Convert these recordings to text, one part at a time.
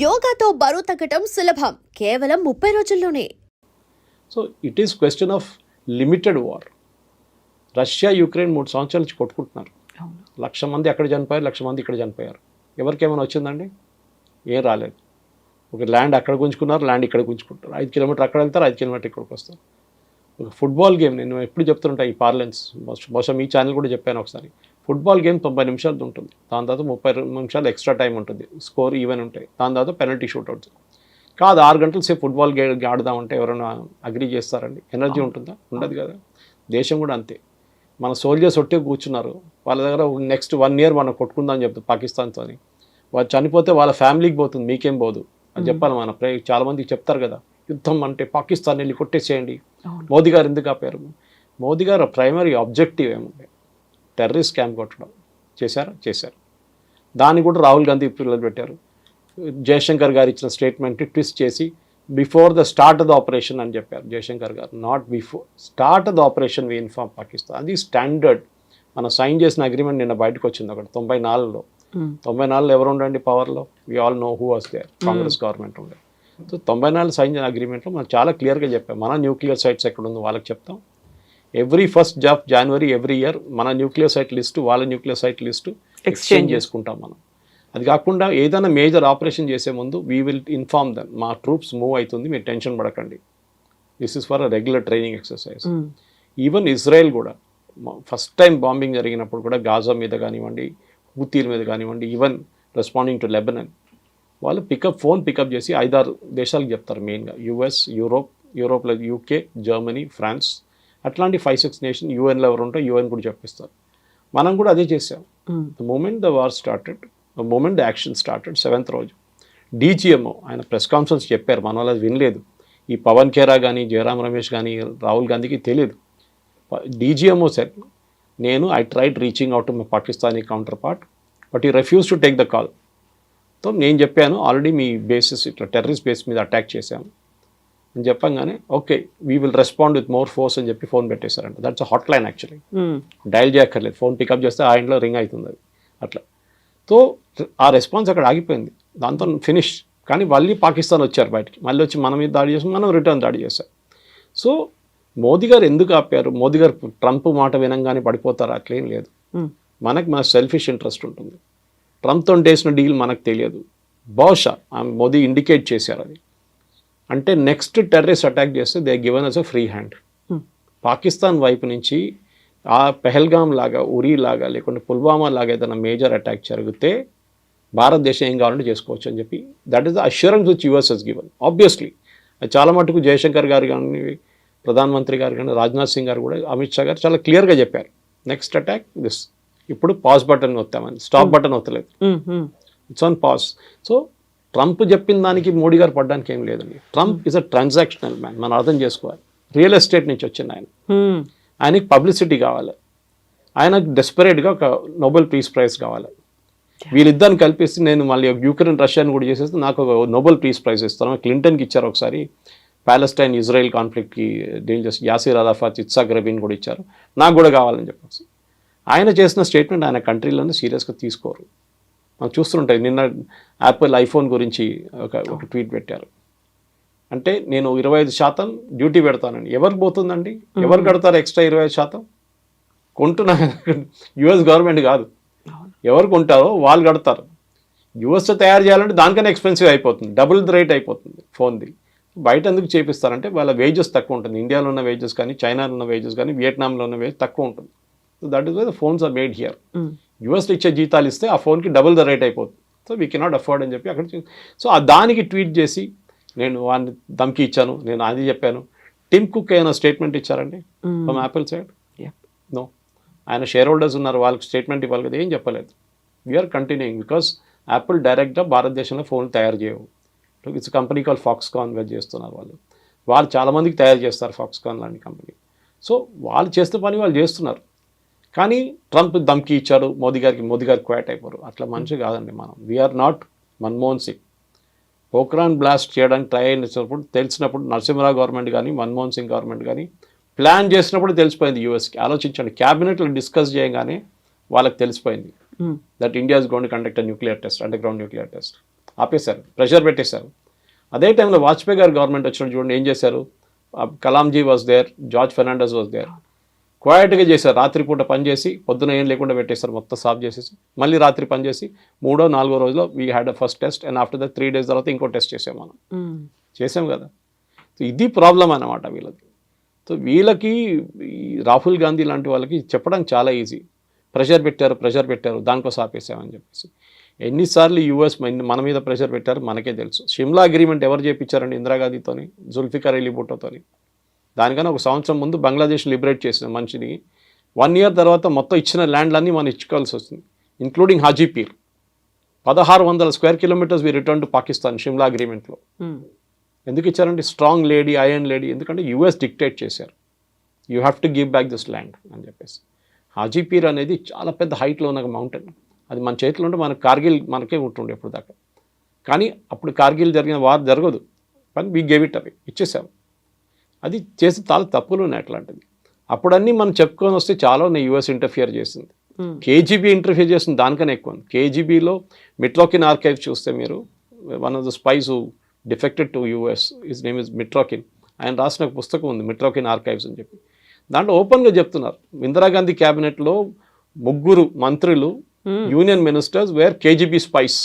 యోగాతో బరువు తగ్గటం సులభం. కేవలం ముప్పై రోజుల్లోనే. So it is question of limited war Russia Ukraine మూడు సంవత్సరాల నుంచి కొట్టుకుంటున్నారు. లక్ష మంది అక్కడ చనిపోయారు? లక్ష మంది ఇక్కడ చనిపోయారు. ఎవరికి ఏమైనా వచ్చిందండి? ఏం రాలేదు. ఒక ల్యాండ్ అక్కడ గుంజుకున్నారు ల్యాండ్ ఇక్కడ గుంజుకుంటారు ఐదు కిలోమీటర్ అక్కడ వెళ్తారు ఐదు కిలోమీటర్ ఇక్కడికి వస్తారు. ఒక ఫుట్బాల్ గేమ్ నేను ఎప్పుడు చెప్తుంటా ఈ పార్లెన్స్ బహుశా మీ ఛానల్ కూడా చెప్పాను ఒకసారి. ఫుట్బాల్ గేమ్ తొంభై నిమిషాలు ఉంటుంది. దాని తర్వాత ముప్పై నిమిషాలు ఎక్స్ట్రా టైం ఉంటుంది. స్కోర్ ఈవెన్ ఉంటాయి. దాని తర్వాత పెనల్టీ షూట్అవుట్స్. కాదు ఆరు గంటల సేపు ఫుట్బాల్ గే ఆడదామంటే ఎవరైనా అగ్రి చేస్తారండి. ఎనర్జీ ఉంటుందా? ఉండదు కదా. దేశం కూడా అంతే. మన సోల్జర్స్ ఒట్టే కూర్చున్నారు. వాళ్ళ దగ్గర నెక్స్ట్ వన్ ఇయర్ మనం కొట్టుకుందాం చెప్తారు పాకిస్తాన్తో వాళ్ళు చనిపోతే వాళ్ళ ఫ్యామిలీకి పోతుంది. మీకేం పోదు. అని చెప్పాలి మన ప్రే చాలా మందికి చెప్తారు కదా. యుద్ధం అంటే పాకిస్తాన్ వెళ్ళి కొట్టేసేయండి. మోదీ గారు ఎందుకు ఆపారు? మోదీ గారు ప్రైమరీ ఆబ్జెక్టివ్ ఏముంది? టెర్రరిస్ట్ క్యాంప్ కొట్టడం. చేశారా? చేశారు. దాన్ని కూడా రాహుల్ గాంధీ పిల్లలు పెట్టారు. జయశంకర్ గారు ఇచ్చిన స్టేట్మెంట్ ట్విస్ట్ చేసి before the start the operation అని చెప్పారు జయశంకర్ గారు. Not before start the operation we inform Pakistan. అది స్టాండర్డ్. మనం సైన్ చేసిన అగ్రిమెంట్ నిన్న బయటకు వచ్చింది ఒకటి తొంభై నాలుగులో తొంభై నాలుగులో ఎవరు ఉండండి పవర్లో? We all know who was there Congress government ఉండే. సో తొంభై నాలుగు సైన్ చేసిన అగ్రిమెంట్లో మనం చాలా క్లియర్గా చెప్పాం. మన న్యూక్లియర్ సైట్స్ ఎక్కడ ఉందో వాళ్ళకి చెప్తాం. Every first job January every year మన న్యూక్లియర్ సైట్ లిస్టు వాళ్ళ న్యూక్లియర్ సైట్ లిస్టు ఎక్స్చేంజ్ చేసుకుంటాం మనం. అది కాకుండా ఏదైనా మేజర్ ఆపరేషన్ చేసే ముందు వీ విల్ ఇన్ఫార్మ్ దమ్ మా ట్రూప్స్ మూవ్ అవుతుంది మీరు టెన్షన్ పడకండి. This is for a regular training exercise even Israel కూడా ఫస్ట్ టైం బాంబింగ్ జరిగినప్పుడు కూడా గాజా మీద కానివ్వండి హూతీల మీద కానివ్వండి ఈవెన్ రెస్పాండింగ్ టు లెబనన్ వాళ్ళు పికప్ ఫోన్ పికప్ చేసి ఐదారు దేశాలకు చెప్తారు మెయిన్గా యుఎస్ యూరోప్ యూరోప్లో యూకే జర్మనీ ఫ్రాన్స్ అట్లాంటి ఫైవ్ సిక్స్ నేషన్ యూఎన్లో ఎవరు ఉంటే యూఎన్ కూడా చెప్పిస్తారు. మనం కూడా అదే చేసాం the moment the war started the moment the action started seventh రోజు డీజీఎంఓ ఆయన ప్రెస్ కాన్ఫరెన్స్ చెప్పారు మన వాళ్ళు అది వినలేదు. ఈ పవన్ ఖేరా కానీ జయరాం రమేష్ కానీ రాహుల్ గాంధీకి తెలియదు. డీజీఎంఓ సార్ నేను I tried reaching out my Pakistani counter part but he refuse to take the call so నేను చెప్పాను ఆల్రెడీ మీ బేసిస్ ఇట్లా టెర్రరిస్ట్ బేస్ మీద అటాక్ చేశాము. అని చెప్పంగానే okay we will respond with more force అని చెప్పి phone పెట్టేశారంట. That's hot line actually dial చేయక్కర్లేదు. ఫోన్ పికప్ చేస్తే ఆ ఇంట్లో రింగ్ అవుతుంది అది. అట్లా. సో ఆ రెస్పాన్స్ అక్కడ ఆగిపోయింది. దాంతో ఫినిష్ కానీ మళ్ళీ పాకిస్తాన్ వచ్చారు బయటికి. మళ్ళీ వచ్చి మన మీద దాడి చేసాం మనం రిటర్న్ దాడి చేశాం సో మోదీ గారు ఎందుకు ఆపారు? మోదీ గారు ట్రంప్ మాట వినంగానే పడిపోతారు? అట్లేం లేదు. మనకు మన సెల్ఫిష్ ఇంట్రెస్ట్ ఉంటుంది. ట్రంప్తో చేసిన డీల్ మనకు తెలియదు. బహుశా మోదీ ఇండికేట్ చేశారు అది. అంటే నెక్స్ట్ టెర్రరిస్ట్ అటాక్ చేస్తే they given us a free hand Pakistan వైపు నుంచి ఆ పెహల్గాం లాగా ఉరీ లాగా లేకుంటే పుల్వామా లాగా ఏదైనా మేజర్ అటాక్ జరిగితే భారతదేశం ఏం కావాలంటే చేసుకోవచ్చు అని చెప్పి that is the assurance which US has given obviously చాలా మటుకు జయశంకర్ గారు కానీ ప్రధానమంత్రి గారు కానీ రాజ్నాథ్ సింగ్ గారు కూడా అమిత్ షా గారు చాలా క్లియర్గా చెప్పారు. నెక్స్ట్ అటాక్ దిస్ ఇప్పుడు పాజ్ బటన్ వస్తామని. స్టాప్ బటన్ వస్తలేదు. It's on pause so Trump చెప్పిన దానికి మోడీ గారు పడడానికి ఏం లేదండి. Trump is a transactional man మనం అర్థం చేసుకోవాలి. రియల్ ఎస్టేట్ నుంచి వచ్చింది ఆయన. ఆయనకి పబ్లిసిటీ కావాలి. ఆయనకు డెస్పరేట్గా ఒక నోబెల్ పీస్ ప్రైజ్ కావాలి. వీళ్ళిద్దరిని కల్పిస్తే నేను మళ్ళీ యూక్రెయిన్ రష్యాని కూడా చేసేస్తే నాకు ఒక నోబెల్ పీస్ ప్రైజ్ ఇస్తాను. క్లింటన్కి ఇచ్చారు ఒకసారి. ప్యాలెస్టైన్ ఇజ్రాయెల్ కాన్ఫ్లిక్ట్కి డీల్ చేసి యాసిర్ అరాఫాత్ ఇత్సాక్ రబీన్ కూడా ఇచ్చారు. నాకు కూడా కావాలని చెప్పేసి. ఆయన చేసిన స్టేట్మెంట్ ఆయన కంట్రీలోనే సీరియస్గా తీసుకోరు. మనం చూస్తుంటాయి. నిన్న యాపిల్ ఐఫోన్ గురించి ఒక ఒక ట్వీట్ పెట్టారు. అంటే నేను ఇరవై ఐదు శాతం డ్యూటీ పెడతానండి ఎవరికి పోతుందండి? ఎవరు కడతారు ఎక్స్ట్రా ఇరవై ఐదు శాతం? కొంటున్నా యుఎస్ గవర్నమెంట్ కాదు. ఎవరు కొంటారో వాళ్ళు కడతారు. యుఎస్ తయారు చేయాలంటే దానికన్నా ఎక్స్పెన్సివ్ అయిపోతుంది. డబుల్ ద రేట్ అయిపోతుంది ఫోన్ది. బయట ఎందుకు చేపిస్తారంటే వాళ్ళ వేజెస్ తక్కువ ఉంటుంది. ఇండియాలో ఉన్న వేజెస్ కానీ చైనాలో ఉన్న వేజెస్ కానీ వియట్నాంలో ఉన్న వేజ్ తక్కువ ఉంటుంది. So that is why the phones are made here యూఎస్లో ఇచ్చే జీతాలు ఇస్తే ఆ ఫోన్కి డబుల్ ద రేట్ అయిపోతుంది. సో వీ కెనాట్ అఫోర్డ్ అని చెప్పి అక్కడ సో ఆ దానికి ట్వీట్ చేసి నేను వాడిని ధమ్కి ఇచ్చాను నేను అది చెప్పాను. టిమ్ కుక్ ఏమైనా స్టేట్మెంట్ ఇచ్చారండి? ఫ్రమ్ యాపిల్ సైడ్ నో ఆయన షేర్ హోల్డర్స్ ఉన్నారు వాళ్ళకి స్టేట్మెంట్ ఇవ్వాలి కదా ఏం చెప్పలేదు. వీఆర్ కంటిన్యూయింగ్ బికాస్ యాపిల్ డైరెక్ట్గా భారతదేశంలో ఫోన్ తయారు చేయవు. ఇట్స్ కంపెనీ కాల్ ఫాక్స్కాన్ వెజ్ చేస్తున్నారు వాళ్ళు. వాళ్ళు చాలామందికి తయారు చేస్తారు ఫాక్స్కాన్ లాంటి కంపెనీ సో వాళ్ళు చేస్తే పని వాళ్ళు చేస్తున్నారు. కానీ ట్రంప్ దమ్కి ఇచ్చాడు మోదీ గారికి మోదీ గారికి క్వాట్ అయిపోరు. అట్లా మనిషి కాదండి మనం. We are not Manmohan Singh. Pokhran blast చేయడానికి ట్రై అయినప్పుడు తెలిసినప్పుడు నరసింహరావు గవర్నమెంట్ కానీ మన్మోహన్ సింగ్ గవర్నమెంట్ కానీ ప్లాన్ చేసినప్పుడు తెలిసిపోయింది యూఎస్కి. ఆలోచించండి క్యాబినెట్లో డిస్కస్ చేయగానే వాళ్ళకి తెలిసిపోయింది that India is gone conduct nuclear test underground nuclear test ఆపేశారు ప్రెషర్ పెట్టేశారు. అదే టైంలో వాజ్పేయి గారు గవర్నమెంట్ వచ్చినప్పుడు చూడండి ఏం చేశారు? Kalamji was there George Fernandes was there క్వైట్గా చేశారు. రాత్రిపూట పని చేసి పొద్దున ఏం లేకుండా పెట్టేశారు మొత్తం సాఫ్ చేసేసి మళ్ళీ రాత్రి పని చేసి మూడో నాలుగో రోజులో we had a first test and after the three days తర్వాత ఇంకో టెస్ట్ చేసాం మనం. మ్మ్. చేసాం కదా. సో ఇది ప్రాబ్లం అన్నమాట వీళ్ళది సో వీళ్ళకి రాహుల్ గాంధీ లాంటి వాళ్ళకి చెప్పడానికి చాలా ఈజీ ప్రెషర్ పెట్టారు ప్రెషర్ పెట్టారు దానికోసం ఆపేసామని చెప్పేసి. ఎన్నిసార్లు యూఎస్ మన మీద ప్రెషర్ పెట్టారు మనకే తెలుసు. షిమ్లా అగ్రిమెంట్ ఎవరు చేయించారండి ఇందిరాగాంధీతోని జుల్ఫికర్ అలీ భుట్టోతోని దానికన్నా ఒక సంవత్సరం ముందు బంగ్లాదేశ్ లిబరేట్ చేసిన మనిషిని వన్ ఇయర్ తర్వాత మొత్తం ఇచ్చిన ల్యాండ్లన్నీ మనం ఇచ్చుకోవాల్సి వస్తుంది ఇంక్లూడింగ్ హాజీపీర్ పదహారు వందల square kilometres we return to Pakistan Shimla అగ్రిమెంట్లో. ఎందుకు ఇచ్చారంటే స్ట్రాంగ్ లేడీ ఐఎన్ లేడీ ఎందుకంటే యూఎస్ డిక్టేట్ చేశారు. You have to give back this land అని చెప్పేసి. హాజీపీర్ అనేది చాలా పెద్ద హైట్లో ఉన్న మౌంటైన్ అది మన చేతిలో ఉంటే మన కార్గిల్ మనకే ఉంటుండే ఎప్పుడు దాకా. కానీ అప్పుడు కార్గిల్ జరిగిన వార్ జరగదు. కానీ వీ గేవ్ ఇట్ అవి ఇచ్చేసాం. అది చేసి చాలా తప్పులు ఉన్నాయి అట్లాంటిది. అప్పుడన్నీ మనం చెప్పుకొని వస్తే చాలా ఉన్నాయి యూఎస్ ఇంటర్ఫియర్ చేసింది. మ్మ్. కేజీబీ ఇంటర్ఫియర్ చేస్తుంది దానికన్నా ఎక్కువ ఉంది. కేజీబీలో మిట్లోకిన్ ఆర్కైవ్ చూస్తే మీరు one of the spies defected to US his name is Mitrokhin ఆయన రాసిన ఒక పుస్తకం ఉంది మిట్రోకిన్ ఆర్కైవ్స్ అని చెప్పి. దాంట్లో ఓపెన్గా చెప్తున్నారు ఇందిరాగాంధీ క్యాబినెట్లో ముగ్గురు మంత్రులు మ్మ్. Union ministers were KGB spies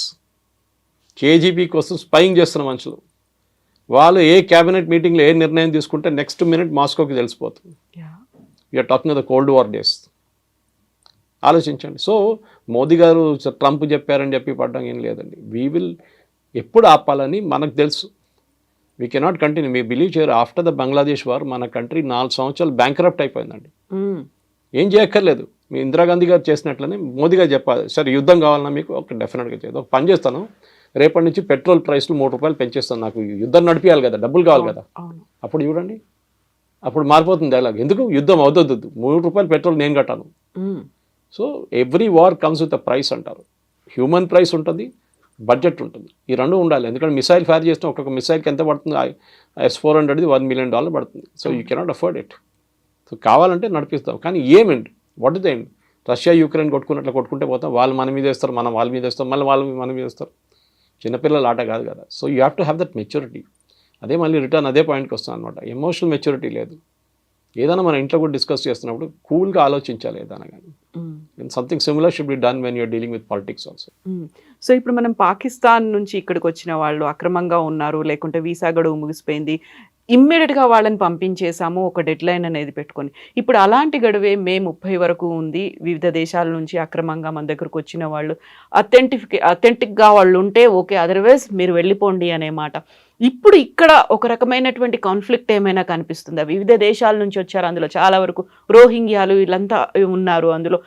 KGB కోసం స్పైయింగ్ చేస్తున్న మనుషులు. వాళ్ళు ఏ క్యాబినెట్ మీటింగ్లో ఏ నిర్ణయం తీసుకుంటే నెక్స్ట్ మినిట్ మాస్కోకి తెలిసిపోతుంది. You're talking the cold war days ఆలోచించండి. సో మోదీ గారు ట్రంప్ చెప్పారని చెప్పి పడడం ఏం లేదండి. వీ విల్ ఎప్పుడు ఆపాలని మనకు తెలుసు. వీ కెనాట్ కంటిన్యూ మీ బిలీవ్ చేయరు ఆఫ్టర్ ద బంగ్లాదేశ్ వార్ మన కంట్రీ నాలుగు సంవత్సరాలు బ్యాంక్రప్ట్ అయిపోయిందండి. మ్మ్. ఏం చేయక్కర్లేదు. మీ ఇందిరాగాంధీ గారు చేసినట్లనే మోదీ గారు చెప్పాలి. సరే యుద్ధం కావాలన్నా మీకు ఒక డెఫినెట్గా చేయదు ఒక పని చేస్తాను. రేపటి నుంచి పెట్రోల్ ప్రైస్లు మూడు రూపాయలు పెంచేస్తాను నాకు. యుద్ధం నడిపించాలి కదా డబ్బులు కావాలి కదా. అప్పుడు చూడండి. అప్పుడు మారిపోతుంది డైలాగ్ ఎందుకు? యుద్ధం అవుతుంది మూడు రూపాయలు పెట్రోల్ నేను కట్టాను. So every war comes with a price అంటారు. హ్యూమన్ ప్రైస్ ఉంటుంది బడ్జెట్ ఉంటుంది. ఈ రెండు ఉండాలి. ఎందుకంటే మిసైల్ ఫైర్ చేస్తే ఒక్కొక్క మిసైల్కి ఎంత పడుతుంది? ఎస్ ఫోర్ హండ్రెడ్ది వన్ మిలియన్ డాలర్ పడుతుంది. So you cannot afford it so కావాలంటే నడిపిస్తాం. కానీ ఏమండి? What is end Russia Ukraine కొట్టుకున్నట్లు కొట్టుకుంటే పోతాం. వాళ్ళు మన మీద వేస్తారు మనం వాళ్ళ మీద వేస్తాం. మళ్ళీ వాళ్ళు మన మీద వేస్తారు. చిన్నపిల్లల ఆట కాదు కదా. So you have to have that maturity అదే మళ్ళీ రిటర్న్ అదే పాయింట్కి వస్తాం అనమాట ఎమోషనల్ మెచ్యూరిటీ లేదు. ఏదైనా మన ఇంట్లో కూడా డిస్కస్ చేస్తున్నప్పుడు కూల్గా ఆలోచించాలి ఏదైనా కానీ. And something similar should be done when you're dealing with politics also. So ఇప్పుడు మనం పాకిస్తాన్ నుంచి ఇక్కడికి వచ్చిన వాళ్ళు అక్రమంగా ఉన్నారు లేకుంటే వీసా గడువు ముగిసిపోయింది ఇమ్మీడియట్గా వాళ్ళని పంపించేశాము ఒక డెడ్ లైన్ అనేది పెట్టుకొని. ఇప్పుడు అలాంటి గడువే మే ముప్పై వరకు ఉంది. వివిధ దేశాల నుంచి అక్రమంగా మన దగ్గరకు వచ్చిన వాళ్ళు. అథెంటిఫికే అథెంటిక్గా వాళ్ళు ఉంటే ఓకే అదర్వైజ్ మీరు వెళ్ళిపోండి అనే మాట. ఇప్పుడు ఇక్కడ ఒక రకమైనటువంటి కాన్ఫ్లిక్ట్ ఏమైనా కనిపిస్తుందా? వివిధ దేశాల నుంచి వచ్చారు అందులో. చాలా వరకు రోహింగ్యాలు వీళ్ళంతా ఉన్నారు అందులో.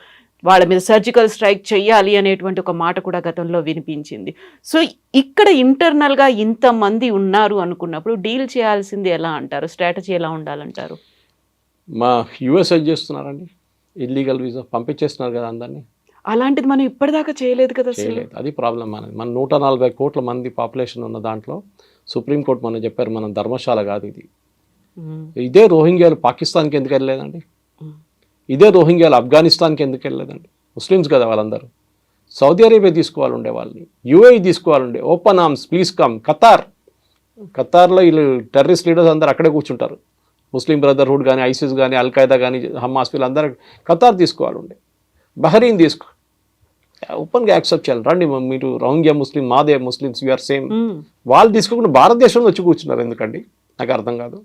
వాళ్ళ మీద సర్జికల్ స్ట్రైక్ చేయాలి అనేటువంటి ఒక మాట కూడా గతంలో వినిపించింది. సో ఇక్కడ ఇంటర్నల్గా ఇంతమంది ఉన్నారు అనుకున్నప్పుడు డీల్ చేయాల్సింది ఎలా అంటారు? స్ట్రాటజీ ఎలా ఉండాలంటారు? మా యూఎస్ ఏం చేస్తున్నారండి? ఇల్లీగల్ వీసా పంపించేస్తున్నారు కదా అందరినీ. అలాంటిది మనం ఇప్పటిదాకా చేయలేదు కదా చేయలేదు. అది ప్రాబ్లం మనది. మన నూట నలభై కోట్ల మంది పాపులేషన్ ఉన్న దాంట్లో సుప్రీంకోర్టు మనం చెప్పారు మనం ధర్మశాల కాదు ఇది. ఇదే రోహింగ్యాలు పాకిస్తాన్కి ఎందుకు వెళ్ళలేదండి. ఇదే రోహింగ్యాలు ఆఫ్ఘనిస్తాన్కి ఎందుకు వెళ్ళలేదండి? ముస్లిమ్స్ కదా వాళ్ళందరూ. సౌదీ అరేబియా తీసుకోవాలండే వాళ్ళని. UAE తీసుకోవాలండే. Open arms please come. Qatar. ఖతార్లో వీళ్ళు టెర్రరిస్ట్ లీడర్స్ అందరూ అక్కడే కూర్చుంటారు. ముస్లిం బ్రదర్హుడ్ కానీ ఐసిస్ కానీ అల్ఖైదా కానీ హమాస్ వీళ్ళందరూ ఖతార్ తీసుకోవాలండే. బహరీన్ తీసుకో. ఓపెన్గా యాక్సెప్ట్ చేయాలి. రండి మీరు రోహింగ్యా ముస్లిం మాదే ముస్లిమ్స్ యూఆర్ సేమ్. వాళ్ళు తీసుకోకుండా భారతదేశంలో వచ్చి కూర్చున్నారు ఎందుకండి? నాకు అర్థం కాదు.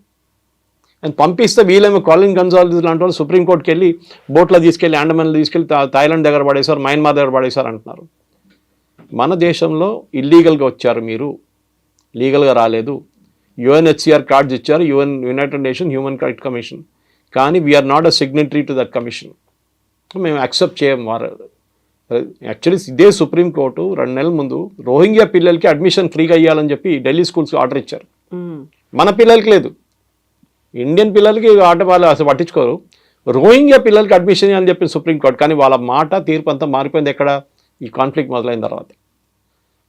అండ్ పంపిస్తే వీళ్ళేమో కాలిన్ గన్జాల్స్ లాంటి వాళ్ళు సుప్రీంకోర్టుకి వెళ్ళి బోట్లో తీసుకెళ్ళి అండమాన్లో తీసుకెళ్ళి థాయిలాండ్ దగ్గర పడేశారు మయన్మార్ దగ్గర పడేశారు అంటున్నారు. మన దేశంలో ఇల్లీగల్గా వచ్చారు మీరు. లీగల్గా రాలేదు. యుఎన్హెచ్సిఆర్ కార్డ్స్ ఇచ్చారు UN United Nation Human Right Commission కానీ we are not a signatory to that commission మేము యాక్సెప్ట్ చేయం వారు. యాక్చువల్లీ ఇదే సుప్రీంకోర్టు రెండు నెలల ముందు రోహింగ్యా పిల్లలకి అడ్మిషన్ ఫ్రీగా ఇవ్వాలని చెప్పి ఢిల్లీ స్కూల్స్కి ఆర్డర్ ఇచ్చారు. మన పిల్లలకి లేదు. ఇండియన్ పిల్లలకి ఆట వాళ్ళు అసలు పట్టించుకోరు. రోహింగ్యా పిల్లలకి అడ్మిషన్ అని చెప్పింది సుప్రీంకోర్టు కానీ వాళ్ళ మాట తీర్పు అంతా మారిపోయింది ఎక్కడ? ఈ కాన్ఫ్లిక్ట్ మొదలైన తర్వాత.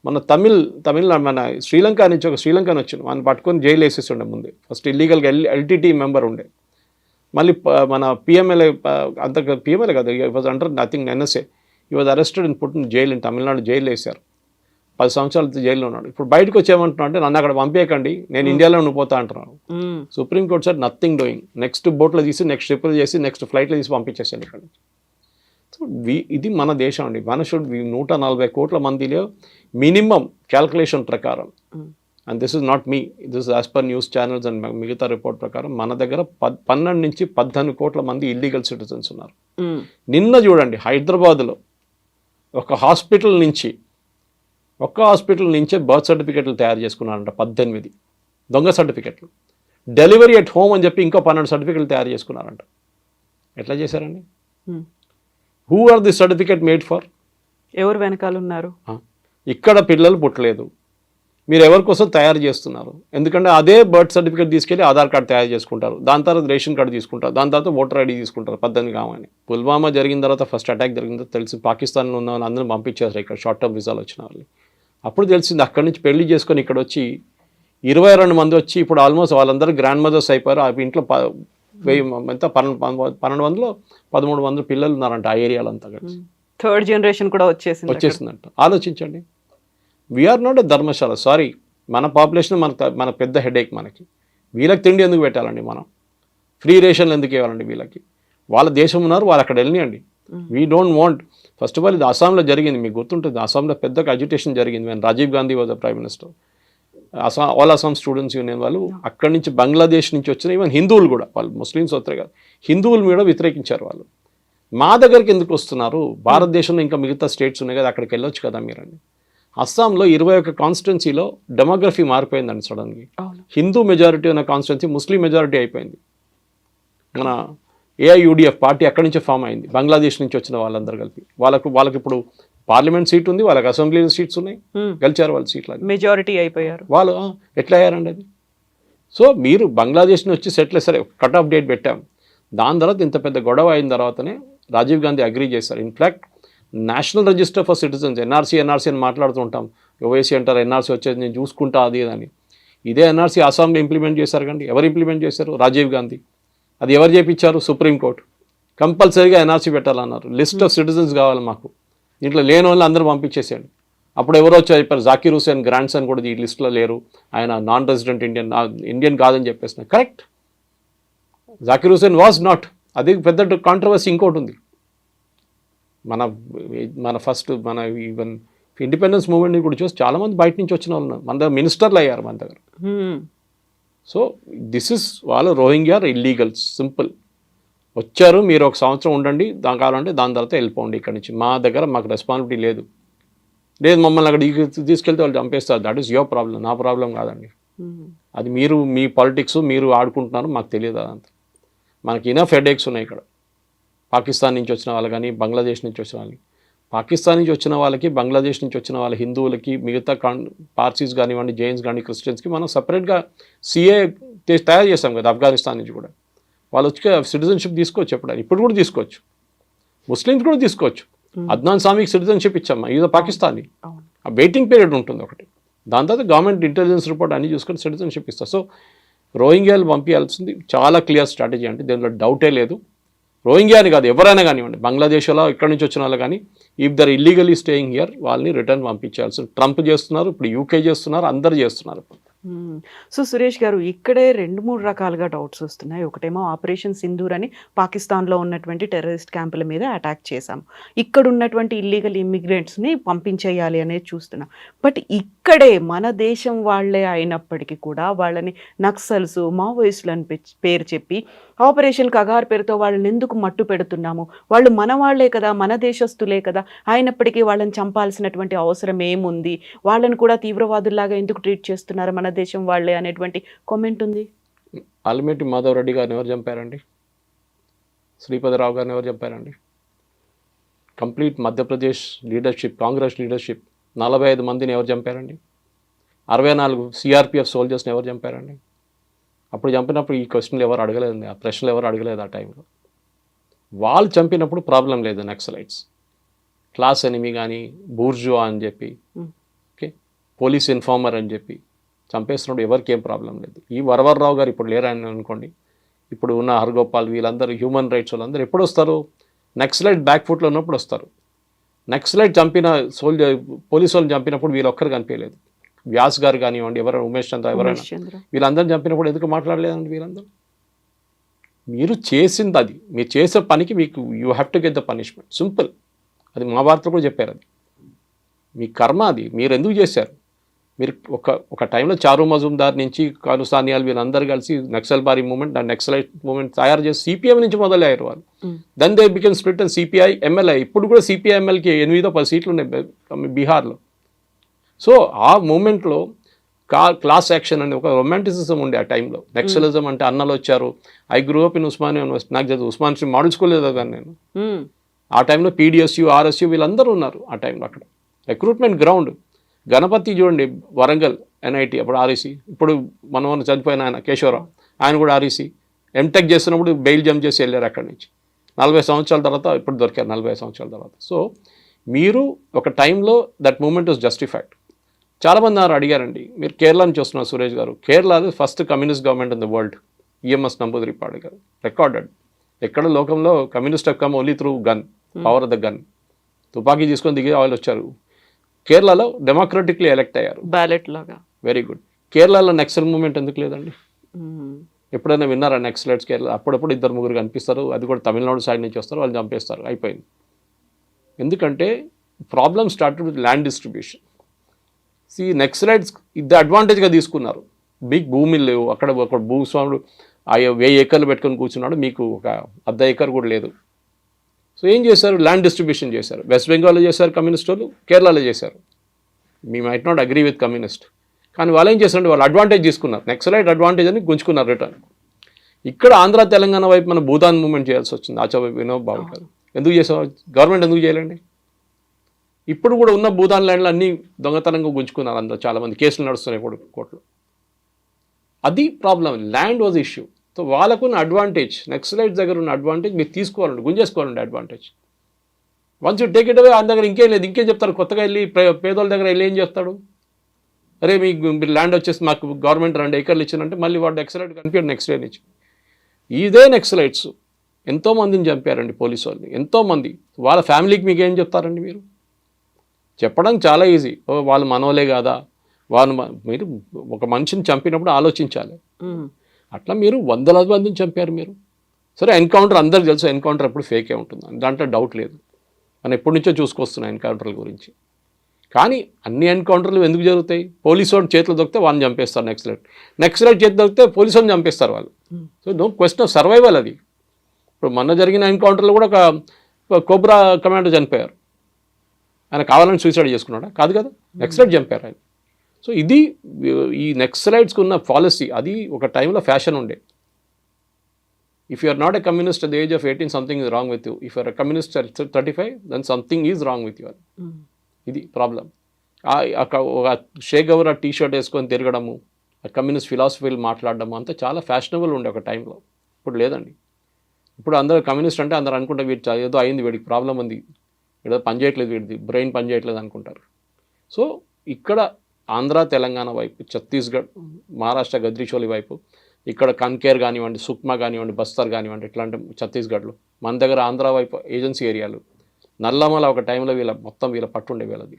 మన తమిళ్ తమిళనాడు మన శ్రీలంక నుంచి ఒక శ్రీలంకని వచ్చిండు. మనం పట్టుకొని జైలు వేసేస్తుండే ముందు. ఫస్ట్ ఇల్లీగల్గా ఎల్ ఎల్టీటీ మెంబర్ ఉండే. మళ్ళీ మన పిఎంఎల్ఏ అంత పిఎంఎల్ఏ కాదు was under nothing NSA he was arrested and పుట్టిన జైలు తమిళనాడు జైలు వేశారు. పది సంవత్సరాలు జైల్లో ఉన్నాడు. ఇప్పుడు బయటకు వచ్చేయమంటున్నాడు అంటే నన్ను అక్కడ పంపేయకండి నేను ఇండియాలో ఉండిపోతా అంటున్నాను. Supreme court sir nothing doing next బోట్లో తీసి నెక్స్ట్ ట్రిప్పులు చేసి నెక్స్ట్ ఫ్లైట్లో తీసి పంపించేసాను ఇక్కడ. సో ఇది మన దేశం అండి. మన షుడ్ నూట నలభై కోట్ల మందిలో మినిమం క్యాల్కులేషన్ ప్రకారం. And this is not me this as per news channels and మిగతా రిపోర్ట్ ప్రకారం మన దగ్గర పద్ పన్నెండు నుంచి పద్దెనిమిది కోట్ల మంది ఇల్లీగల్ సిటిజన్స్ ఉన్నారు. నిన్న చూడండి హైదరాబాద్లో ఒక హాస్పిటల్ నుంచి ఒక్క హాస్పిటల్ నుంచే బర్త్ సర్టిఫికెట్లు తయారు చేసుకున్నారంట పద్దెనిమిది దొంగ సర్టిఫికెట్లు. డెలివరీ ఎట్ హోమ్ అని చెప్పి ఇంకో పన్నెండు సర్టిఫికెట్లు తయారు చేసుకున్నారంట. ఎట్లా చేశారండి. Who are the certificate made for ఎవరు వెనకాల ఉన్నారు? ఇక్కడ పిల్లలు పుట్టలేదు. మీరు ఎవరి కోసం తయారు చేస్తున్నారు? ఎందుకంటే అదే బర్త్ సర్టిఫికేట్ తీసుకెళ్ళి ఆధార్ కార్డు తయారు చేసుకుంటారు. దాని తర్వాత రేషన్ కార్డు తీసుకుంటారు. దాని తర్వాత ఓటర్ ఐడి తీసుకుంటారు. పద్దెనిమిది కామని పుల్వామా జరిగిన తర్వాత ఫస్ట్ అటాక్ జరిగిన తర్వాత తెలిసి పాకిస్తాన్లో ఉన్న వాళ్ళు అందరూ పంపించారు ఇక్కడ షార్ట్ టర్మ్ వీసాలు వచ్చిన వాళ్ళు అప్పుడు తెలిసింది అక్కడి నుంచి పెళ్ళి చేసుకొని ఇక్కడ వచ్చి ఇరవై రెండు మంది వచ్చి ఇప్పుడు ఆల్మోస్ట్ వాళ్ళందరూ గ్రాండ్ మదర్స్ అయిపోయారు. ఆ ఇంట్లో ప వెయ్యి ఎంత? పన్నెండు పన్నెండు వందలు పదమూడు వందలు పిల్లలు ఉన్నారంట ఆ ఏరియాలో అంతా కలిసి. థర్డ్ జనరేషన్ కూడా వచ్చేసింది అక్కడ. వచ్చేసిందంట. ఆలోచించండి. We are not a dharamshala. Sorry మన పాపులేషన్ మన మన పెద్ద హెడేక్ మనకి. వీళ్ళకి తిండి ఎందుకు పెట్టాలండి మనం? ఫ్రీ రేషన్లు ఎందుకు ఇవ్వాలండి వీళ్ళకి? వాళ్ళ దేశం ఉన్నారు వాళ్ళు అక్కడ వెళ్ళనియండి. We don't want first of all ఇది అస్సాంలో జరిగింది. మీకు గుర్తుంటుంది అస్సాంలో పెద్ద అజిటేషన్ జరిగింది when Rajiv Gandhi was prime minister Assam all Assam students union వాళ్ళు అక్కడి నుంచి బంగ్లాదేశ్ నుంచి వచ్చిన ఈవెన్ హిందువులు కూడా వాళ్ళు ముస్లిమ్స్ వస్తారు కాదు హిందువులు మీద వ్యతిరేకించారు వాళ్ళు. మా దగ్గరికి ఎందుకు వస్తున్నారు? భారతదేశంలో ఇంకా మిగతా స్టేట్స్ ఉన్నాయి కదా అక్కడికి వెళ్ళొచ్చు కదా మీరండి అస్సాంలో ఇరవై ఒక్క కాన్స్టిట్యున్సీలో డెమోగ్రఫీ మారిపోయిందండి సడన్గా హిందూ మెజారిటీ ఉన్న కాన్స్టిట్యున్సీ ముస్లిం మెజారిటీ అయిపోయింది. మన ఏఐయుడిఎఫ్ పార్టీ అక్కడి నుంచే ఫామ్ అయింది? బంగ్లాదేశ్ నుంచి వచ్చిన వాళ్ళందరూ కలిపి. వాళ్ళకు వాళ్ళకి ఇప్పుడు పార్లమెంట్ సీట్ ఉంది వాళ్ళకి అసెంబ్లీ సీట్స్ ఉన్నాయి. గెలిచారు వాళ్ళ సీట్లు. మెజారిటీ అయిపోయారు. వాళ్ళు ఎట్లా అయ్యారండి అది? సో మీరు బంగ్లాదేశ్ నుంచి వచ్చి సెటిల్ సరే కట్ ఆఫ్ డేట్ పెట్టాం. దాని తర్వాత ఇంత పెద్ద గొడవ అయిన తర్వాతనే రాజీవ్ గాంధీ అగ్రీ చేశారు. In fact national register for citizens NRC NRC అని మాట్లాడుతుంటాం ఓవైసీ అంటారు ఎన్ఆర్సీ వచ్చేది నేను చూసుకుంటా అది అని. ఇదే ఎన్ఆర్సీ అస్సాంలో ఇంప్లిమెంట్ చేశారు కండి. ఎవరు ఇంప్లిమెంట్ చేశారు? రాజీవ్ గాంధీ. అది ఎవరు చేపించారు? సుప్రీంకోర్టు కంపల్సరీగా ఎన్ఆర్సీ పెట్టాలన్నారు. లిస్ట్ ఆఫ్ సిటిజన్స్ కావాలి మాకు. దీంట్లో లేని వాళ్ళు అందరూ పంపించేసేయండి. అప్పుడు ఎవరో వచ్చి చెప్పారు జాకీర్ హుసేన్ గ్రాండ్ సన్ కూడా ఈ లిస్ట్లో లేరు. ఆయన నాన్ రెసిడెంట్ ఇండియన్ ఇండియన్ కాదని చెప్పేసిన correct Zakir Hussain was not అది పెద్ద కాంట్రవర్సీ ఇంకోటి ఉంది. మన మన ఫస్ట్ మన ఈవెన్ ఇండిపెండెన్స్ మూవ్మెంట్ని కూడా చూసి చాలామంది బయట నుంచి వచ్చిన వాళ్ళు మన దగ్గర మినిస్టర్లు అయ్యారు మన దగ్గర. సో దిస్ ఇస్ వాళ్ళు రోహింగ్యార్ ఇల్లీగల్స్ సింపుల్. వచ్చారు మీరు ఒక సంవత్సరం ఉండండి దాని కావాలంటే దాని తర్వాత వెళ్ళిపోండి ఇక్కడ నుంచి. మా దగ్గర మాకు రెస్పాన్సిబిలిటీ లేదు. లేదు మమ్మల్ని అక్కడ తీసుకెళ్తే వాళ్ళు చంపేస్తారు. దట్ ఈస్ యువర్ ప్రాబ్లం నా ప్రాబ్లం కాదండి. అది మీరు మీ పాలిటిక్స్ మీరు ఆడుకుంటున్నారు మాకు తెలియదు అదంతా. మనకి ఇనఫ్ హెడేక్స్ ఉన్నాయి ఇక్కడ. పాకిస్తాన్ నుంచి వచ్చిన వాళ్ళు కానీ బంగ్లాదేశ్ నుంచి వచ్చిన వాళ్ళకి పాకిస్తాన్ నుంచి వచ్చిన వాళ్ళకి బంగ్లాదేశ్ నుంచి వచ్చిన వాళ్ళ హిందువులకి మిగతా కాన్ పార్సీస్ కానివ్వండి జైన్స్ కానీ క్రిస్టియన్స్కి మనం సపరేట్గా సిఏ తయారు చేస్తాం కదా ఆఫ్ఘనిస్తాన్ నుంచి కూడా. వాళ్ళు వచ్చి సిటిజన్షిప్ తీసుకోవచ్చు ఎప్పుడైనా. ఇప్పుడు కూడా తీసుకోవచ్చు. ముస్లిమ్స్ కూడా తీసుకోవచ్చు. అద్నాన్ స్వామికి సిటిజన్షిప్ ఇచ్చాం ఇది పాకిస్తానీ. ఆ వెయిటింగ్ పీరియడ్ ఉంటుంది ఒకటి. దాని తర్వాత గవర్నమెంట్ ఇంటెలిజెన్స్ రిపోర్ట్ అన్ని చూసుకొని సిటిజన్షిప్ ఇస్తారు సో రోహింగ్యాలు పంపించాల్సింది చాలా క్లియర్ స్ట్రాటజీ అంటే దీనిలో డౌటే లేదు. రోహింగ్యా అని కాదు ఎవరైనా కానివ్వండి బంగ్లాదేశ్లో ఇక్కడ నుంచి వచ్చిన వాళ్ళు కానీ if they illegally staying here వాళ్ళని రిటర్న్ పంపించాల్సి ట్రంప్ చేస్తున్నారు ఇప్పుడు యూకే చేస్తున్నారు అందరు చేస్తున్నారు. సో సురేష్ గారు ఇక్కడే రెండు మూడు రకాలుగా డౌట్స్ వస్తున్నాయి. ఒకటేమో ఆపరేషన్ సింధూర్ అని పాకిస్తాన్లో ఉన్నటువంటి టెర్రరిస్ట్ క్యాంపుల మీద అటాక్ చేశాము ఇక్కడ ఉన్నటువంటి ఇల్లీగల్ ఇమ్మిగ్రెంట్స్ని పంపించేయాలి అనేది చూస్తున్నాం. బట్ ఇక్కడే మన దేశం వాళ్ళే అయినప్పటికీ కూడా వాళ్ళని నక్సల్స్ మావోయిస్టులు అని పేరు చెప్పి ఆపరేషన్ కగార్ పేరుతో వాళ్ళని ఎందుకు మట్టు పెడుతున్నాము? వాళ్ళు మన వాళ్ళే కదా మన దేశస్తులే కదా. అయినప్పటికీ వాళ్ళని చంపాల్సినటువంటి అవసరం ఏముంది? వాళ్ళని కూడా తీవ్రవాదుల్లాగా ఎందుకు ట్రీట్ చేస్తున్నారు మన దేశం వాళ్ళే అనేటువంటి కామెంట్ ఉంది. ఆల్మేటి మాధవ్ రెడ్డి గారిని ఎవరు చంపారండి? శ్రీపదరావు గారిని ఎవరు చంపారండి? Complete Madhya Pradesh leadership Congress leadership నలభై ఐదు మందిని ఎవరు చంపారండి? అరవై నాలుగు సిఆర్పిఎఫ్ సోల్జర్స్ని ఎవరు చంపారండి? అప్పుడు చంపినప్పుడు ఈ క్వశ్చన్లు ఎవరు అడగలేదండి ఆ ప్రశ్నలు ఎవరు అడగలేదు ఆ టైంలో వాళ్ళు చంపినప్పుడు ప్రాబ్లం లేదు నక్సలైట్స్. క్లాస్ ఎనిమి కానీ బూర్జువా అని చెప్పి Hmm. ఓకే? పోలీస్ ఇన్ఫార్మర్ అని చెప్పి చంపేస్తున్నప్పుడు ఎవరికి ఏం ప్రాబ్లం లేదు. ఈ వరవర్రావు గారు ఇప్పుడు లేరని అనుకోండి. ఇప్పుడు ఉన్న హర్గోపాల్ వీళ్ళందరూ హ్యూమన్ రైట్స్ వాళ్ళందరూ ఎప్పుడు వస్తారు? నక్సలైట్ బ్యాక్ ఫుట్లో ఉన్నప్పుడు వస్తారు. నక్సలైట్ చంపిన సోల్జర్ పోలీసు వాళ్ళని చంపినప్పుడు వీళ్ళు ఒక్కరు కనిపించలేదు. వ్యాస్ గారు కానివ్వండి ఎవరైనా ఉమేష్ చంద్ర ఎవరైనా వీళ్ళందరిని చంపినప్పుడు ఎందుకు మాట్లాడలేదండి వీళ్ళందరూ? మీరు చేసింది అది. మీరు చేసే పనికి మీకు you have to get the punishment simple అది మా వార్తలు కూడా చెప్పారు అది. మీ కర్మ అది. మీరు ఎందుకు చేశారు? మీరు ఒక ఒక టైంలో చారు మజుందార్ నుంచి కాను సానియాలు వీళ్ళందరూ కలిసి నక్సల్ బారీ మూమెంట్ ఆ నక్సలైట్ మూమెంట్ తయారు చేసి సిపిఎం నుంచి మొదలయ్యారు వాళ్ళు. Then they became split and CPI MLA ఇప్పుడు కూడా సిపిఐ ఎమ్మెల్యేకి ఎనిమిదో పది సీట్లు ఉన్నాయి బీహార్లో. సో ఆ మూమెంట్లో కా క్లాస్ యాక్షన్ అనే ఒక రొమాంటిసిజం ఉండే ఆ టైంలో. నక్సలిజం అంటే అన్నలు వచ్చారు. I grew up in Osmania university. నాకు చదువు ఉస్మాన్ మోడల్ స్కూల్ చదివాను నేను. ఆ టైంలో పీడిఎస్యు ఆర్ఎస్యు వీళ్ళందరూ ఉన్నారు ఆ టైంలో అక్కడ. Recruitment ground. గణపతి చూడండి వరంగల్ ఎన్ఐటి అప్పుడు ఆర్ఈసి ఇప్పుడు మనం చనిపోయిన ఆయన కేశవరావు. ఆయన కూడా ఆర్ఈసి ఎంటెక్ చేస్తున్నప్పుడు బెయిల్ జంప్ చేసి వెళ్ళారు అక్కడి నుంచి. నలభై సంవత్సరాల తర్వాత ఇప్పుడు దొరికారు నలభై సంవత్సరాల తర్వాత. సో మీరు ఒక టైంలో దట్ మూమెంట్ వాజ్ జస్టిఫైడ్. చాలామంది నారు అడిగారండి మీరు కేరళ నుంచి వస్తున్నారు సురేష్ గారు. Kerala first communist government in the world EMS Namboodiripad గారు. రికార్డెడ్ ఎక్కడ లోకంలో communist come only through gun power of the gun తుపాకీ తీసుకొని దిగి వాళ్ళు వచ్చారు. కేరళలో డెమోక్రటిక్లీ ఎలెక్ట్ అయ్యారు. బ్యాలెట్ లాగా. వెరీ గుడ్ కేరళలో నెక్సల్ మూమెంట్ ఎందుకు లేదండి? ఉమ్, ఎప్పుడైనా విన్నారా నెక్సలైట్స్ కేరళ అప్పుడప్పుడు ఇద్దరు ముగ్గురు కనిపిస్తారు అది కూడా తమిళనాడు సైడ్ నుంచి వస్తారు వాళ్ళు చంపేస్తారు అయిపోయింది. ఎందుకంటే problem started with land distribution see Naxalites ఇది అడ్వాంటేజ్గా తీసుకున్నారు. బిగ్ భూమిలు లేవు. అక్కడ ఒక భూస్వాముడు ఆ వెయ్యి ఎకర్లు పెట్టుకొని కూర్చున్నాడు. మీకు ఒక అర్ధ ఎకర్ కూడా లేదు. సో ఏం చేశారు? ల్యాండ్ డిస్ట్రిబ్యూషన్ చేశారు. వెస్ట్ బెంగాల్లో చేశారు కమ్యూనిస్ట్ వాళ్ళు కేరళలో చేశారు. మీ might not agree with communist కానీ వాళ్ళు ఏం చేశారంటే వాళ్ళు అడ్వాంటేజ్ తీసుకున్నారు. నెక్సలైట్ అడ్వాంటేజ్ అని గుంజుకున్నారు రిటర్న్ ఇక్కడ ఆంధ్ర తెలంగాణ వైపు మన భూతాన్ మూవ్మెంట్ చేయాల్సి వచ్చింది. ఆచా వినోద్ బాబు గారు. ఎందుకు చేసావు గవర్నమెంట్ ఎందుకు చేయాలండి ఇప్పుడు కూడా ఉన్న భూదాన్ ల్యాండ్లు అన్నీ దొంగతనంగా గుంజుకున్నారు అందరూ చాలామంది. కేసులు నడుస్తున్నాయి ఇప్పుడు కోర్టులో. అది problem. Land was issue. So వాళ్ళకున్న అడ్వాంటేజ్ నెక్సలైట్స్ దగ్గర ఉన్న అడ్వాంటేజ్ మీరు తీసుకోవాలండి గుంజేసుకోవాలండి advantage. Once you take it away ఆయన దగ్గర ఇంకేం లేదు. ఇంకేం చెప్తారు? కొత్తగా వెళ్ళి పేదోళ్ళ దగ్గర వెళ్ళి ఏం చేస్తాడు? అరే మీకు మీరు ల్యాండ్ వచ్చేసి మాకు గవర్నమెంట్ రెండు ఏకర్లు ఇచ్చారంటే మళ్ళీ వాడు ఎక్సలైట్ కనిపించాడు నెక్స్ట్ డే నుంచి. ఇదే నెక్సలైట్స్ ఎంతో మందిని చంపారండి పోలీసు వాళ్ళని. ఎంతోమంది. వాళ్ళ ఫ్యామిలీకి మీకు ఏం చెప్తారండి మీరు? చెప్పడం చాలా ఈజీ ఓ వాళ్ళు మనోలే కాదా? వాళ్ళు మీరు ఒక మనిషిని చంపినప్పుడు ఆలోచించాలి. అట్లా మీరు వందల మందిని చంపారు మీరు. సరే ఎన్కౌంటర్ అందరికి తెలుసు ఎన్కౌంటర్ ఎప్పుడు ఫేకే ఉంటుంది. దాంట్లో డౌట్ లేదు. మనం ఎప్పటి నుంచో చూసుకొస్తున్నాం ఎన్కౌంటర్ల గురించి. కానీ అన్ని ఎన్కౌంటర్లు ఎందుకు జరుగుతాయి? పోలీసు వాడి చేతులు దొరికితే వాళ్ళని చంపేస్తారు నెక్సలైట్ నెక్సలైట్ చేతి దొరికితే పోలీసు వాళ్ళని చంపేస్తారు వాళ్ళు. So no question of survival అది. ఇప్పుడు మొన్న జరిగిన ఎన్కౌంటర్లో కూడా ఒక కోబ్రా కమాండర్ చనిపోయారు. ఆయన కావాలని సూసైడ్ చేసుకున్నాడా? కాదు కదా. నెక్సలైట్ చంపారు ఆయన. సో ఇది ఈ నెక్సలైట్స్కి ఉన్న పాలసీ అది ఒక టైంలో ఫ్యాషన్ ఉండే. If you are not a communist at the age of eighteen something is wrong with you if are communist thirty five then something is wrong with you ఇది ప్రాబ్లం ఒక షేక్ గవర్ ఆ టీ షర్ట్ వేసుకొని తిరగడము ఆ communist ఫిలాసఫీలు మాట్లాడడము అంతా చాలా ఫ్యాషనబుల్ ఉండే ఒక టైంలో ఇప్పుడు లేదండి. ఇప్పుడు అందరూ కమ్యూనిస్ట్ అంటే అందరూ అనుకుంటే వీడు ఏదో అయింది వీడికి ప్రాబ్లం ఉంది. ఇక్కడ పనిచేయట్లేదు వీడిది బ్రెయిన్ పనిచేయట్లేదు అనుకుంటారు. సో ఇక్కడ ఆంధ్ర తెలంగాణ వైపు ఛత్తీస్గఢ్ మహారాష్ట్ర గద్రిచోలి వైపు ఇక్కడ కన్కేర్ కానివ్వండి సుక్మా కానివ్వండి బస్తర్ కానివ్వండి ఇట్లాంటి ఛత్తీస్గఢ్లో మన దగ్గర ఆంధ్ర వైపు ఏజెన్సీ ఏరియాలు నల్లమల ఒక టైంలో వీళ్ళ మొత్తం వీళ్ళ పట్టుండే వీళ్ళది.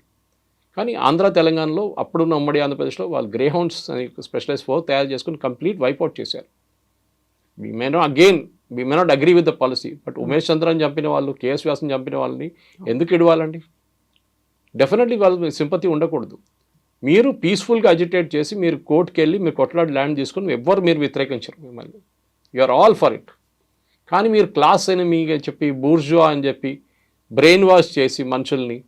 కానీ ఆంధ్ర తెలంగాణలో అప్పుడున్న ఉమ్మడి ఆంధ్రప్రదేశ్లో వాళ్ళు గ్రేహౌండ్స్ అని స్పెషలైజ్ ఫోర్ తయారు చేసుకుని కంప్లీట్ వైప్అవుట్ చేశారు. We may not again we may not agree with the policy but Umesh Chandran చంపిన వాళ్ళు కేఎస్ వ్యాసం చంపిన వాళ్ళని ఎందుకు ఇడవాలండి? డెఫినెట్లీ వాళ్ళ సింపతి ఉండకూడదు. మీరు పీస్ఫుల్గా అజిటేట్ చేసి మీరు కోర్టుకి వెళ్ళి మీరు కొట్లాడి ల్యాండ్ తీసుకొని ఎవ్వరు మీరు వ్యతిరేకించరు మిమ్మల్ని. You are all for it కానీ మీరు క్లాస్ అని మీ చెప్పి బూర్జువా అని చెప్పి బ్రెయిన్ వాష్ చేసి మనుషుల్ని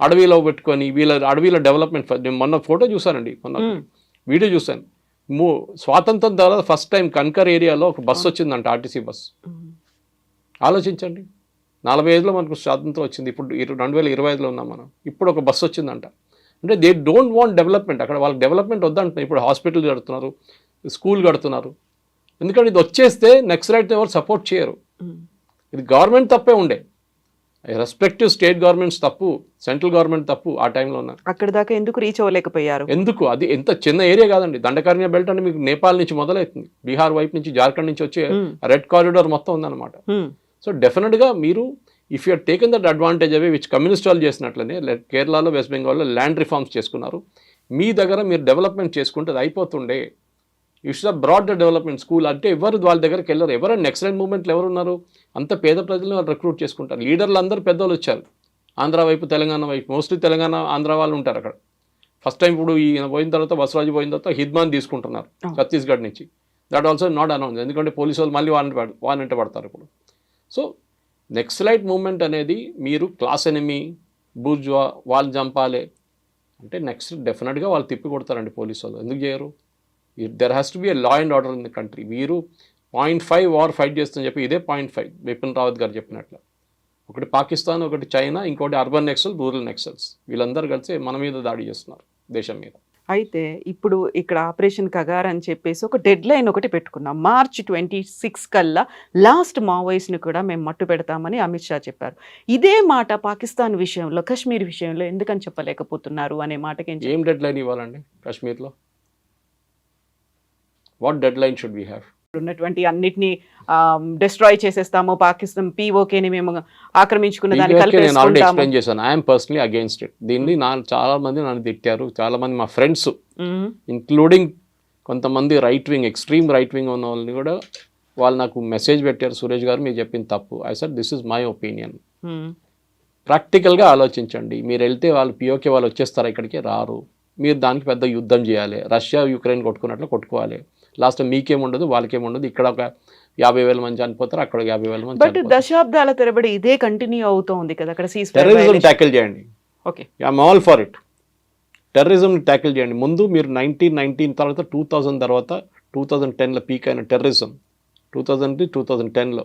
అడవిలో పెట్టుకొని వీళ్ళ అడవిలో డెవలప్మెంట్ నేను మొన్న ఫోటో చూసానండి మొన్న Hmm. వీడియో చూశాను. మూ స్వాతంత్రం తర్వాత ఫస్ట్ టైం కన్కర్ ఏరియాలో ఒక బస్సు వచ్చిందంట ఆర్టీసీ బస్సు ఆలోచించండి. నలభై ఐదులో మనకు స్వాతంత్రం వచ్చింది. ఇప్పుడు ఇరు- రెండు వేల ఇరవై ఐదులో ఉన్నాం మనం. ఇప్పుడు ఒక బస్సు వచ్చిందంట. అంటే దే డోంట్ వాంట్ డెవలప్మెంట్ అక్కడ వాళ్ళకి డెవలప్మెంట్ వద్దంటున్నారు. ఇప్పుడు హాస్పిటల్ కడుతున్నారు స్కూల్ కడుతున్నారు. ఎందుకంటే ఇది వచ్చేస్తే నెక్స్ట్ రైట్ ఎవరు సపోర్ట్ చేయరు. ఇది గవర్నమెంట్ తప్పే ఉండే. రెస్పెక్టివ్ స్టేట్ గవర్నమెంట్స్ తప్పు సెంట్రల్ గవర్నమెంట్ తప్పు ఆ టైంలో ఉన్న. అక్కడి దాకా ఎందుకు రీచ్ అవ్వలేకపోయారు? ఎందుకు? అది ఎంత చిన్న ఏరియా కాదండి. దండకారణ్య బెల్ట్ అంటే మీకు నేపాల్ నుంచి మొదలవుతుంది. బీహార్ వైపు నుంచి జార్ఖండ్ నుంచి వచ్చే Hmm. రెడ్ కారిడార్ మొత్తం ఉందన్నమాట. సో డెఫినెట్గా మీరు if you taken that advantage away which communist వాళ్ళు చేసినట్లనే కేరళలో వెస్ట్ బెంగాల్లో ల్యాండ్ రిఫార్మ్స్ చేసుకున్నారు. మీ దగ్గర మీరు డెవలప్మెంట్ చేసుకుంటే అది అయిపోతుండే. You should brought the development school అంటే ఎవరు వాళ్ళ దగ్గరికి వెళ్ళరు. ఎవరు నెక్స్ట్ మూమెంట్లో ఎవరు ఉన్నారు? అంత పేద ప్రజలను వాళ్ళు రిక్రూట్ చేసుకుంటారు. లీడర్లు అందరూ పెద్దోళ్ళు వచ్చారు. ఆంధ్ర వైపు తెలంగాణ వైపు. మోస్ట్లీ తెలంగాణ ఆంధ్ర వాళ్ళు ఉంటారు అక్కడ. ఫస్ట్ టైం ఇప్పుడు ఈయన పోయిన తర్వాత బసవరాజు పోయిన తర్వాత హిద్మాన్ తీసుకుంటున్నారు. ఛత్తీస్గఢ్ నుంచి. దట్ ఆల్సో నాట్ అనౌన్స్ ఎందుకంటే పోలీసు వాళ్ళు మళ్ళీ వాళ్ళని పడ- వాళ్ళంటే పడతారు ఇప్పుడు. సో నెక్స్లైట్ మూమెంట్ అనేది మీరు క్లాస్ ఎనిమి బూర్జువా వాళ్ళు చంపాలి. అంటే నెక్స్ట్ డెఫినెట్గా వాళ్ళు తిప్పి కొడతారండి పోలీసు వాళ్ళు. ఎందుకు చేయరు? There has to be a law and order in the country మీరు పాయింట్ ఫైవ్ వార్ ఫైట్ చేస్తుందని చెప్పి ఇదే పాయింట్ ఫైవ్ బిపిన్ రావత్ గారు చెప్పినట్లు. ఒకటి పాకిస్తాన్ ఒకటి చైనా ఇంకోటి అర్బన్ నెక్సల్ రూరల్ నెక్సల్స్ వీళ్ళందరూ కలిసి మన మీద దాడి చేస్తున్నారు దేశం మీద. అయితే ఇప్పుడు ఇక్కడ ఆపరేషన్ కగార్ అని చెప్పేసి ఒక డెడ్ లైన్ ఒకటి పెట్టుకున్నాం. మార్చ్ ట్వంటీ సిక్స్ కల్లా లాస్ట్ మావోయిస్ట్ని కూడా మేము మట్టు పెడతామని అమిత్ షా చెప్పారు. ఇదే మాట పాకిస్తాన్ విషయంలో కశ్మీర్ విషయంలో ఎందుకని చెప్పలేకపోతున్నారు అనే మాటకి ఏం డెడ్ లైన్ ఇవ్వాలండి కాశ్మీర్లో? What dead line should we have ఉన్నటువంటి అన్నిటిని డిస్ట్రాయ్ చేసేస్తాము. పాకిస్తాన్ పీఓకేని మేము ఆక్రమించుకున్న దాన్ని నేను ఆల్రెడీ ఎక్స్ప్లెయిన్ చేశాను. ఐఎమ్ పర్సనలీ అగేన్స్ట్ ఇట్ దీన్ని నా చాలా మంది నన్ను తిట్టారు. చాలా మంది మా ఫ్రెండ్స్. ఇంక్లూడింగ్ కొంతమంది right wing extreme right wing ఉన్న వాళ్ళని కూడా వాళ్ళు నాకు మెసేజ్ పెట్టారు. సురేష్ గారు మీరు చెప్పింది తప్పు. I sir this is my opinion. ప్రాక్టికల్గా ఆలోచించండి. మీరు వెళ్తే వాళ్ళు పిఓకే వాళ్ళు వచ్చేస్తారు ఇక్కడికి? రారు. మీరు దానికి పెద్ద యుద్ధం చేయాలి. రష్యా యుక్రెయిన్ కొట్టుకున్నట్లు కొట్టుకోవాలి. లాస్ట్ మీకేముండదు వాళ్ళకేముండదు. ఇక్కడ ఒక యాభై వేల మంది చనిపోతారు అక్కడ యాభై వేల మంది బట్ దశాబ్దాల తరబడి ఇదే కంటిన్యూ అవుతోంది కదా అక్కడ టెర్రరిజం ట్యాకిల్ చేయండి. Okay I'm all for it terrorism tackle చేయండి. ముందు మీరు నైన్టీన్ నైన్టీన్ తర్వాత టూ థౌజండ్ తర్వాత టూ థౌజండ్ టెన్లో పీక్ అయిన terrorism two thousand two thousand టెన్లో